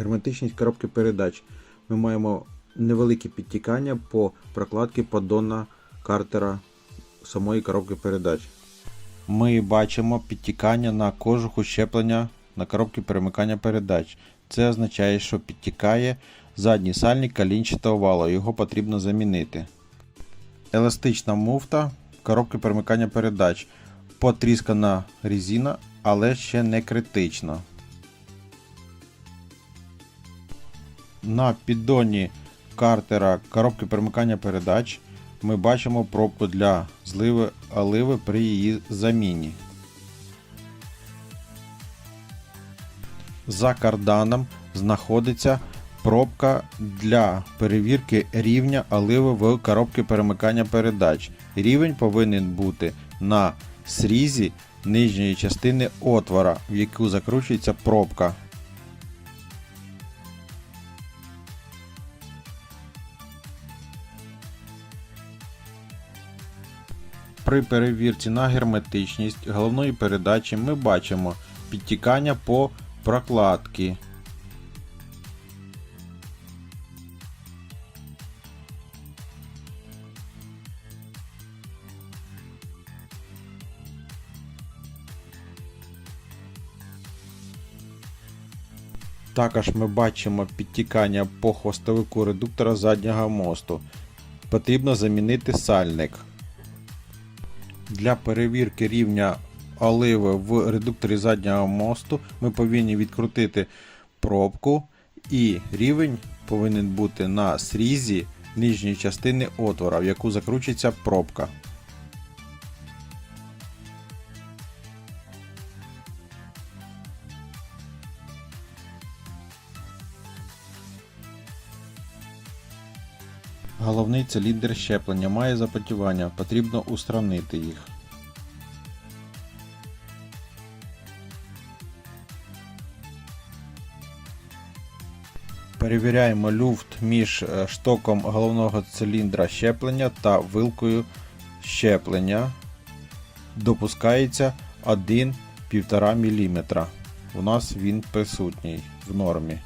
Герметичність коробки передач. Ми маємо невелике підтікання по прокладці поддона картера самої коробки передач. Ми бачимо підтікання на кожуху щеплення на коробці перемикання передач. Це означає, що підтікає задній сальник калінчатого валу, його потрібно замінити. Еластична муфта коробки перемикання передач. Потріскана резина, але ще не критично. На піддоні картера коробки перемикання передач ми бачимо пробку для зливи оливи при її заміні. За карданом знаходиться пробка для перевірки рівня оливи в коробці перемикання передач. Рівень повинен бути на срізі нижньої частини отвора, в яку закручується пробка. При перевірці на герметичність головної передачі ми бачимо підтікання по прокладці. Також ми бачимо підтікання по хвостовику редуктора заднього мосту. Потрібно замінити сальник. Для перевірки рівня оливи в редукторі заднього мосту ми повинні відкрутити пробку і рівень повинен бути на срізі нижньої частини отвора, в яку закручується пробка. Головний циліндр щеплення має запотівання, потрібно устранити їх. Перевіряємо люфт між е, штоком головного циліндра щеплення та вилкою щеплення. Допускається 1-1,5 мм. У нас він присутній в нормі.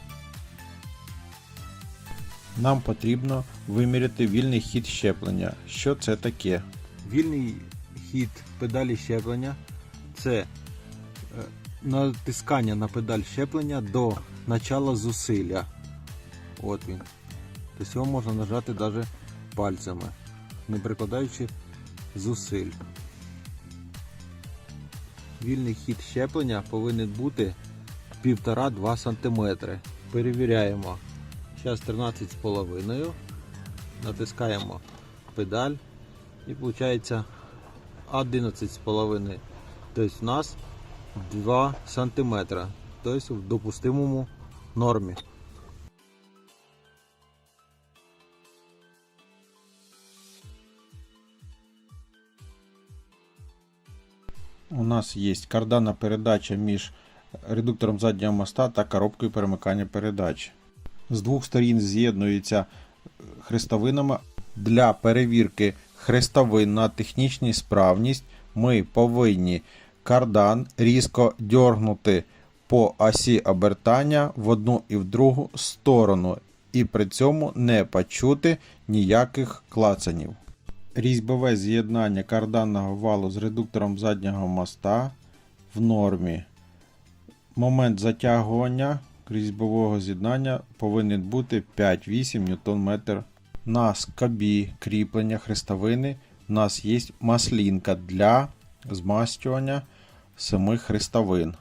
Нам потрібно виміряти вільний хід щеплення. Що це таке? Вільний хід педалі щеплення це е, натискання на педаль щеплення до начала зусилля. От він. Тобто його можна нажати навіть пальцями, не прикладаючи зусиль. Вільний хід щеплення повинен бути 1,5-2 см. Перевіряємо. Зараз 13,5. Натискаємо педаль і виходить 11,5. Тобто у нас 2 см. Тобто в допустимому нормі. У нас є карданна передача між редуктором заднього моста та коробкою перемикання передач. З двох сторін з'єднуються хрестовинами. Для перевірки хрестовин на технічну справність ми повинні кардан різко дьоргнути по осі обертання в одну і в другу сторону, і при цьому не почути ніяких клацанів. Різьбове з'єднання карданного валу з редуктором заднього моста в нормі. Момент затягування різьбового з'єднання повинен бути 5-8 Нм. На скобі кріплення хрестовини у нас є маслінка для змастювання самих хрестовин.